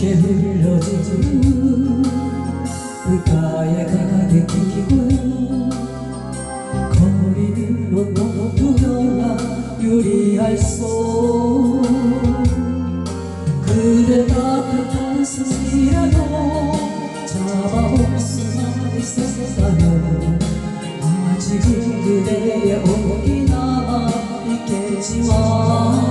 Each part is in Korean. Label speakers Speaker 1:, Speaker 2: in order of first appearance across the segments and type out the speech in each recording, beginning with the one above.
Speaker 1: 쉽게 흘러지는 가에 가득 끼고 거리는 너무나 유리할 소 그대 따뜻한 손이라도 잡아올 수만 있었다면 아직은 그대의 온기 남아 있겠지만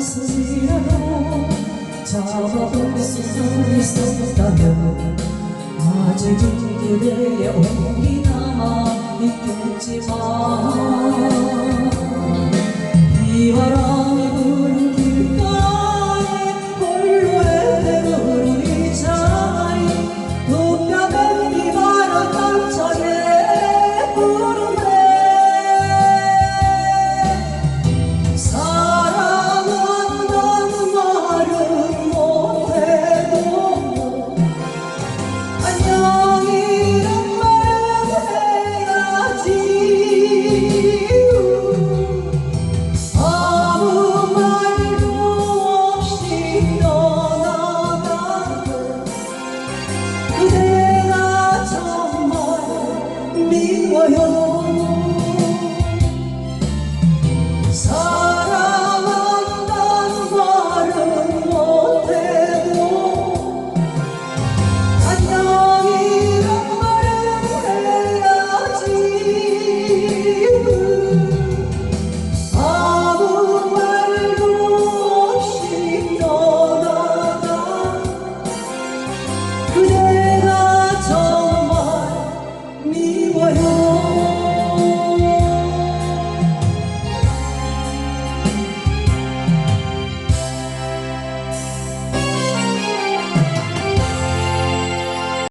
Speaker 1: 가슴이라도 잡아볼 수 있었다면 아직은 그대의 온기 남아 있겠지만